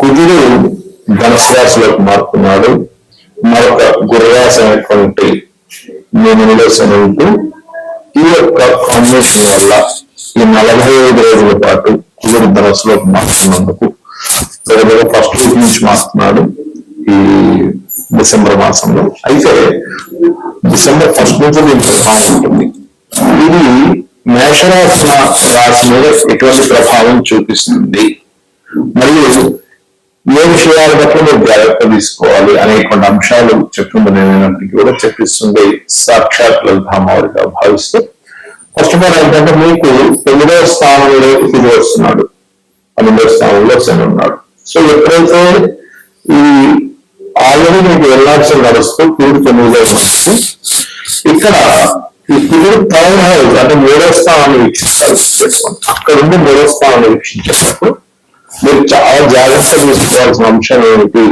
కుజుడు ధనుసు రాశిలోకి మారుతున్నాడు. మరొక గుర్రాశి అనేటువంటి మీనంలో శని ఈ యొక్క కాంబినేషన్ వల్ల ఈ నలభై ఐదు రోజుల పాటు కుజుడు ధనస్సులోకి మారుతున్నందుకు దగ్గర ఫస్ట్ వీక్ నుంచి మారుతున్నాడు ఈ డిసెంబర్ మాసంలో. అయితే డిసెంబర్ ఫస్ట్ నుంచి దీని ప్రభావం ఉంటుంది. ఇది మేషరాశి రాశి మీద ఎటువంటి ప్రభావం చూపిస్తుంది? మరియు ఏ విషయాల పట్ల మీరు జాగ్రత్త తీసుకోవాలి అనేటువంటి అంశాలు చెప్తుంది నేనైనప్పటికీ కూడా చెప్పిస్తుంది సాక్షాత్ లలితామావరిగా భావిస్తూ ఫస్ట్ ఆఫ్ ఆల్ ఏంటంటే మీకు తొమ్మిదవ స్థానంలో తిరిగి వస్తున్నాడు. పన్నెండవ స్థానంలో శని ఉన్నాడు. సో ఎప్పుడైతే ఈ ఆల్రెడీ మీకు వెళ్ళాల్సిన నడుస్తూ కూడి తొమ్మిదిలో ఉన్నప్పుడు ఇక్కడ ఈ కుదురు థర్డ్ హౌస్ అంటే మూడో స్థానాన్ని వీక్షిస్తారు అక్కడ ఉండి మూడో స్థానాన్ని వీక్షించేటప్పుడు మీరు చాలా జాగ్రత్తగా తీసుకోవాల్సిన అంశం ఏమిటి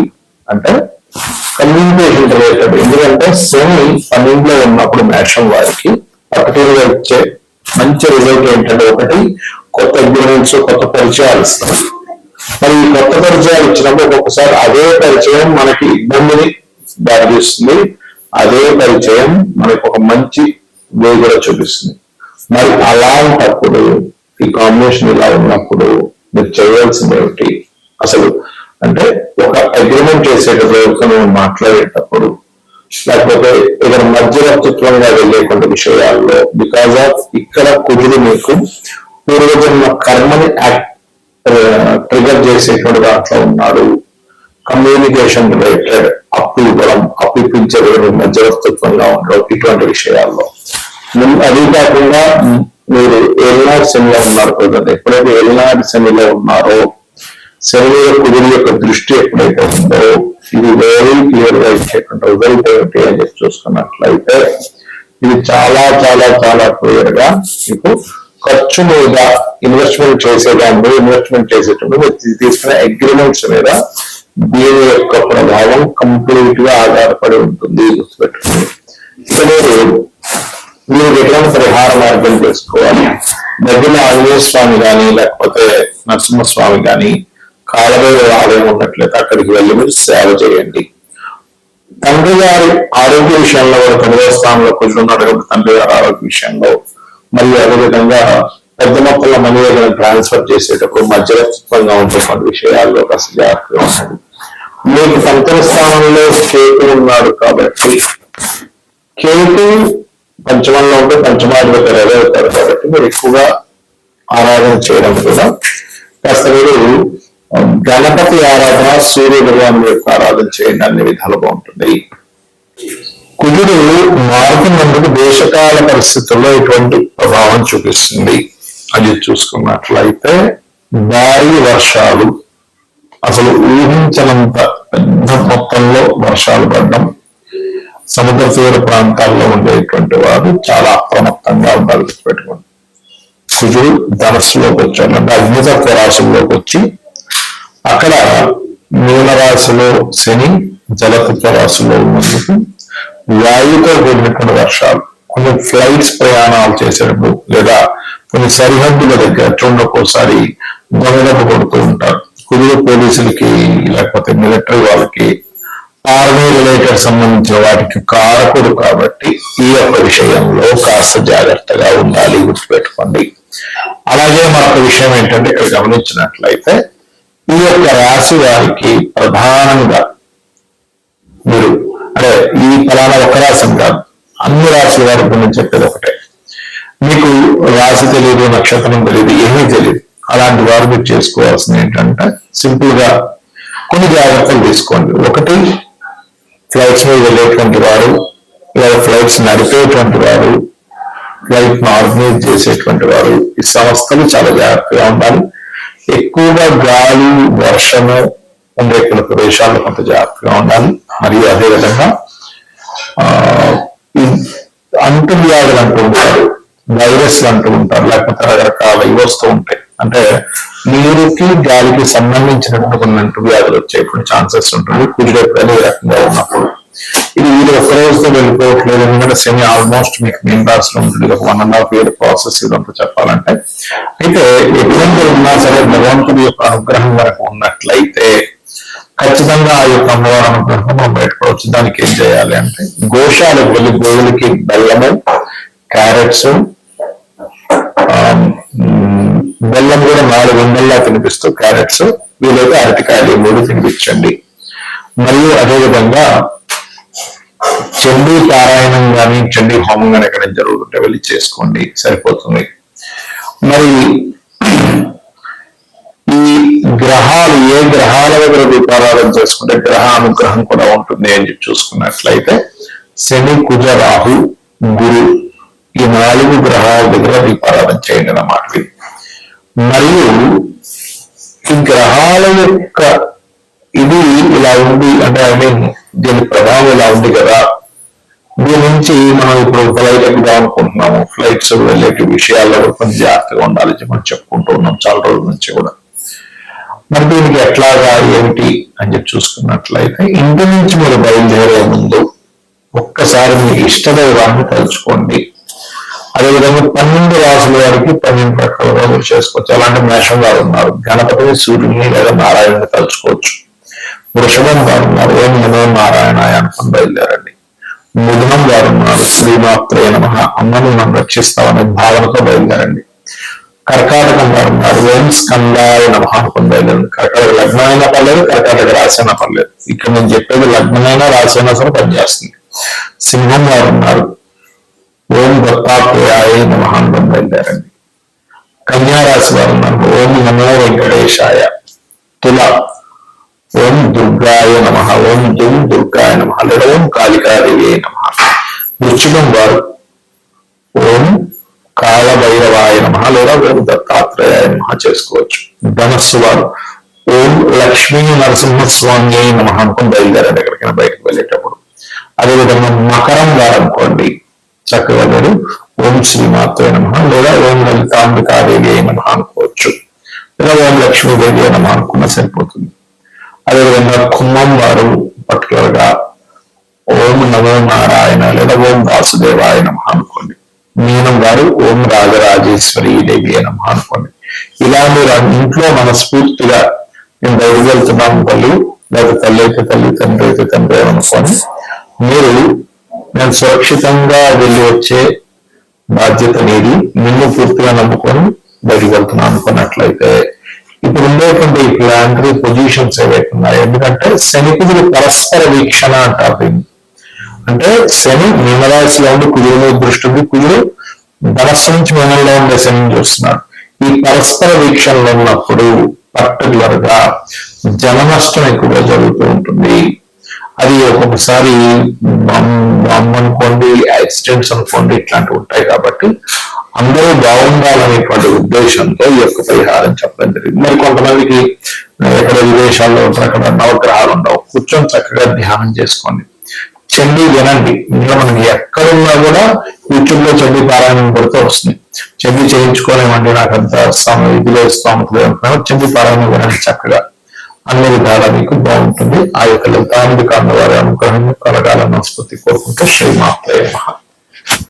అంటే కమ్యూనికేషన్ రిలేటెడ్ ఎందుకంటే శని పన్నెండులో ఉన్నప్పుడు మేషం వారికి ప్రకటనలో వచ్చే మంచి రిజల్ట్ ఏంటంటే ఒకటి కొత్త అగ్రిమెంట్స్ కొత్త పరిచయాలు ఇస్తారు మరి ఈ కొత్త పరిచయాలు ఇచ్చినప్పుడు ఒక్కొక్కసారి అదే పరిచయం మనకి ఇబ్బందిని దారితీస్తుంది. అదే పరిచయం మనకు ఒక మంచి వే కూడా చూపిస్తుంది. మరి అలాంటప్పుడు ఈ కాంబినేషన్ ఇలా ఉన్నప్పుడు మీరు చేయాల్సింది ఏమిటి అసలు అంటే ఒక అగ్రిమెంట్ చేసేటప్పుడు నువ్వు మాట్లాడేటప్పుడు లేకపోతే ఇక్కడ మధ్యవర్తిత్వంగా వెళ్ళే కొన్ని విషయాల్లో బికాజ్ ఆఫ్ ఇక్కడ కుదిరి మీకు పూర్వజన్మ కర్మని ట్రిగర్ uh, చేసేటువంటి దాంట్లో ఉన్నాడు. కమ్యూనికేషన్ రిలేటెడ్ అప్పు ఇవ్వడం అప్పు ఇప్పించే మధ్యవర్తిత్వంగా ఉండడం ఇటువంటి విషయాల్లో. అది కాకుండా మీరు ఎల్నాడ్ శనిలో ఉన్నారు కదండి ఎప్పుడైతే ఎల్నాడ్ శనిలో ఉన్నారో శని మీద యొక్క దృష్టి ఎప్పుడైతే ఉందో ఇది వెరీ క్లియర్గా ఇచ్చేటువంటి రిజల్ట్ ఏమిటి అని చెప్పి చూసుకున్నట్లయితే ఇది చాలా చాలా చాలా క్లియర్గా మీకు ఖర్చు మీద ఇన్వెస్ట్మెంట్ చేసేదాన్ని ఇన్వెస్ట్మెంట్ చేసేటప్పుడు మీరు తీసుకునే అగ్రిమెంట్స్ మీద దీని యొక్క ప్రభావం కంప్లీట్గా ఆధారపడి ఉంటుంది గుర్తుపెట్టుకోండి. ఇక మీరు మీరు ఎటువంటి పరిహార మార్గం చేసుకోవాలి దగ్గరలో ఆంజనేయ స్వామి కానీ లేకపోతే నరసింహస్వామి కానీ కాలభైరవ ఆలయం ఉన్నట్లయితే అక్కడికి వెళ్ళి మీరు సేవ చేయండి. తండ్రి గారి ఆరోగ్య విషయంలో కూడా తొమ్మిదవ స్థానంలో కూర్చున్నారు కాబట్టి తండ్రి గారి ఆరోగ్య విషయంలో మళ్ళీ అదేవిధంగా పెద్ద మొత్తంలో మనీ ఏదైనా ట్రాన్స్ఫర్ చేసేటప్పుడు మధ్యవర్తిత్వంగా ఉండేటువంటి విషయాల్లో కాస్త జాగ్రత్తగా ఉండండి. మీకు పంచమ స్థానంలో కేతు ఉన్నాడు కాబట్టి కేతు పంచమంలో ఉంటే పంచమాధిపతి రవి అవుతారు కాబట్టి మీరు ఎక్కువగా ఆరాధన చేయడం కూడా కాస్త మీరు గణపతి ఆరాధన సూర్య భగవాన్ యొక్క ఆరాధన చేయండి. అన్ని విధాలుగా ఉంటుంది కుజుడు మారుతున్నందుకు దేశకాల పరిస్థితుల్లో ఇటువంటి ప్రభావం చూపిస్తుంది? అది చూసుకున్నట్లయితే భారీ వర్షాలు అసలు ఊహించనంత పెద్ద మొత్తంలో వర్షాలు పడడం సముద్ర తీర ప్రాంతాల్లో ఉండేటువంటి వారు చాలా అప్రమత్తంగా ఉండాలి పెట్టుకోండి సుజుడు ధనస్సులోకి వచ్చాడు. అంటే అగ్నితత్వ రాశుల్లోకి వచ్చి అక్కడ మీనరాశిలో శని జలతత్వ రాశిలో ఉన్నందుకు వాయుతో కూడినటువంటి వర్షాలు కొన్ని ఫ్లైట్స్ ప్రయాణాలు చేసేటప్పుడు లేదా కొన్ని సరిహద్దుల దగ్గర చూడకోసారి దొంగదెబ్బ కొడుతూ ఉంటారు. కుదురు పోలీసులకి లేకపోతే మిలిటరీ వాళ్ళకి ఆర్మీ రిలేటెడ్ సంబంధించిన వాటికి కారకుడు కాబట్టి ఈ యొక్క విషయంలో కాస్త జాగ్రత్తగా ఉండాలి గుర్తుపెట్టుకోండి. అలాగే మరొక విషయం ఏంటంటే ఇక్కడ గమనించినట్లయితే ఈ యొక్క రాశి వారికి ప్రధానంగా మీరు అంటే ఈ ఫలానా ఒక రాశి కాదు అన్ని రాశి వారి గురించి చెప్పేది ఒకటే. మీకు రాశి తెలియదు నక్షత్రం తెలియదు ఏమీ తెలియదు అలాంటి వారు మీరు చేసుకోవాల్సింది ఏంటంటే సింపుల్గా కొన్ని జాగ్రత్తలు తీసుకోండి. ఒకటి ఫ్లైట్స్ మీద వెళ్ళేటువంటి వారు లేదా ఫ్లైట్స్ నడిపేటువంటి వారు ఫ్లైట్ను ఆర్గనైజ్ చేసేటువంటి వారు ఈ సంస్థలు చాలా జాగ్రత్తగా ఉండాలి. ఎక్కువగా గాలి వర్షము ఉండేటువంటి ప్రదేశాల్లో కొంత జాగ్రత్తగా ఉండాలి. మరియు అదేవిధంగా అంటువ్యాధులు అంటు వ్యాధులు అంటూ ఉంటారు వైరస్లు అంటూ ఉంటారు లేకపోతే రకరకాల ఇవి వస్తూ ఉంటాయి. అంటే నీరుకి గాలికి సంబంధించినటువంటి కొన్ని వ్యాధులు వ్యాధులు వచ్చేటువంటి ఛాన్సెస్ ఉంటుంది కుదిరేపుడని ఈ రకంగా ఉన్నప్పుడు. ఇది ఇది ఒక రోజుతో వెళ్ళిపోవట్లేదు. ఎందుకంటే సెమీ ఆల్మోస్ట్ మీకు మెయిన్ రాసి ఉంటుంది. ఒక one and half year process ఇదంతా చెప్పాలంటే. అయితే ఎటువంటి ఉన్నా సరే భగవంతుడి యొక్క అనుగ్రహం వరకు ఉన్నట్లయితే ఖచ్చితంగా ఆ యొక్క అమ్మవారి అనుగ్రహం మనం బయటపడవచ్చు దానికి ఏం చేయాలి అంటే గోశాలకు వెళ్ళి గోవులకి బెల్లము క్యారెట్స్ బెల్లం కూడా నాలుగు వందల్లా తినిపిస్తూ క్యారెట్స్ వీలైతే అరటికాయలు మూడు తినిపించండి. మరియు అదేవిధంగా చండీ పారాయణం కానీ చండీ హోమం కానీ ఎక్కడ జరుగుతుంటే వెళ్ళి చేసుకోండి సరిపోతుంది. మరి ఈ గ్రహాలు ఏ గ్రహాల దగ్గర దీపారాధన చేసుకుంటే గ్రహ అనుగ్రహం కూడా ఉంటుంది అని చెప్పి చూసుకున్నట్లయితే శని కుజ రాహు గురు ఈ నాలుగు గ్రహాల దగ్గర దీపారాధన చేయండి అన్నమాట. మరియు ఈ గ్రహాల యొక్క ఇది ఇలా ఉంది అంటే ఐ మీన్ దీని ప్రభావం ఇలా ఉంది కదా. దీని నుంచి మనం ఇప్పుడు ఫ్లైట్ ఎక్కుదాం అనుకుంటున్నాము. ఫ్లైట్స్ వెళ్ళే విషయాల్లో కొంచెం జాగ్రత్తగా ఉండాలి. మనం చెప్పుకుంటూ ఉన్నాం చాలా రోజుల నుంచి కూడా. మరి దీనికి ఎట్లాగా ఏమిటి అని చెప్పి చూసుకున్నట్లయితే ఇంటి నుంచి మీరు బయలుదేరే ముందు ఒక్కసారి మీ ఇష్టదైవాన్ని తలుచుకోండి. అదేవిధంగా పన్నెండు రాసుల వారికి పన్నెండు రకాల రోజులు చేసుకోవచ్చు. అలాంటి మేషం వారు ఉన్నారు. గణపతిని సూర్యుని లేదా నారాయణని తలుచుకోవచ్చు. వృషభం వారు ఉన్నారు. ఓం నమో నారాయణ అనుకుని బయలుదేరండి. మిథునం వారు ఉన్నారు. శ్రీమాత్రే నమ. అమ్మను మనం రక్షిస్తామనే భావనతో బయలుదేరండి. కర్కాటకం వారు ఉన్నారు. ఓం స్కందాయ నమ అనుకుని బయలుదేరండి. కర్కాటక లగ్నమైనా అయినా పర్లేదు కర్కాటక రాసైనా పర్లేదు. ఇక్కడ నేను చెప్పేది లగ్నమైనా రాసైనా సరే పనిచేస్తుంది. సింహం వారు ఉన్నారు. ఓం దత్తాత్రేయాయ మహాంతం అనుకుని బయలుదేరండి. కన్యారాశి వారు ఉన్నారు. ఓం నమో వెంకటేశాయ. తుల. ఓం దుర్గాయ నమ. ఓం దుం దుర్గాయ నమ. లేదా ఓం కాళికాదేవి నమ. వృశ్చికం వారు ఓం కాళభైరవాయ నమ లేదా ఓం దత్తాత్రేయాయ నమ చేసుకోవచ్చు. ధనస్సు వారు ఓం లక్ష్మీ నరసింహస్వామి నమ అనుకుని బయలుదేరండి ఎక్కడికైనా బయటకు వెళ్ళేటప్పుడు. అదేవిధంగా మకరం వారు అనుకోండి. చక్కగా మీరు ఓం శ్రీ శ్రీమాత్రే నమ లేదా ఓం లలితాంబికాదేవి నమ అనుకోవచ్చు. లేదా ఓం లక్ష్మీదేవి నమ అనుకున్నా సరిపోతుంది. అదేవిధంగా కుమ్మం వారు పర్టికులర్గా ఓం నమో నారాయణ లేదా ఓం వాసుదేవాయ నమ అనుకోండి. మీనం గారు ఓం రాజరాజేశ్వరి దేవి నమ అనుకోండి. ఇలా మీరు ఇంట్లో మనస్ఫూర్తిగా మేము బయట తల్లి లేదా తల్లి అయితే తల్లి తండ్రి అయితే తండ్రి అనుకొని మీరు నేను సురక్షితంగా వెళ్ళి వచ్చే బాధ్యత నీది నిన్ను పూర్తిగా నమ్ముకొని బయటకు వెళ్తున్నాను అనుకున్నట్లయితే ఇప్పుడు ఉండేటువంటి ఈ ప్లాంటరీ పొజిషన్స్ ఏవైతే ఉన్నాయి ఎందుకంటే శనికుదురు పరస్పర వీక్షణ అంటారు దీన్ని అంటే శని మీనరాశిలో ఉండి కుదురు మీద దృష్టి ఉంది. కుదురు ధనస్సు నుంచి మీనంలో ఉండే శని చూస్తున్నాడు ఈ పరస్పర వీక్షణలో ఉన్నప్పుడు పర్టికులర్గా జన నష్టం ఎక్కువగా జరుగుతూ ఉంటుంది. అది ఒక్కొక్కసారి బాంబ్ ఫండ్ అనుకోండి ఇట్లాంటివి ఉంటాయి కాబట్టి అందరూ బాగుండాలనేటువంటి ఉద్దేశంతో ఈ యొక్క పరిహారం చెప్పడం జరిగింది. మరి కొంతమందికి ఎక్కడ విదేశాల్లో ఉంటారు అక్కడ నవగ్రహాలు ఉండవు. కూర్చొని చక్కగా ధ్యానం చేసుకోండి. చండీ వినండి. ఇంకా మనం ఎక్కడున్నా కూడా యూట్యూబ్లో పారాయణం కొడితే వస్తుంది. చండీ చేయించుకోలేమండి నాకు అంత సమయం ఇదిలో స్తోమత లేదు. పారాయణం వినండి చక్కగా. అన్ని విధాలా మీకు బాగుంటుంది. ఆ యొక్క లలితాంబిక అమ్మవారి అనుగ్రహం కలగాలని మనస్ఫూర్తి కోరుకుంటూ శ్రీమాత్రే మహా.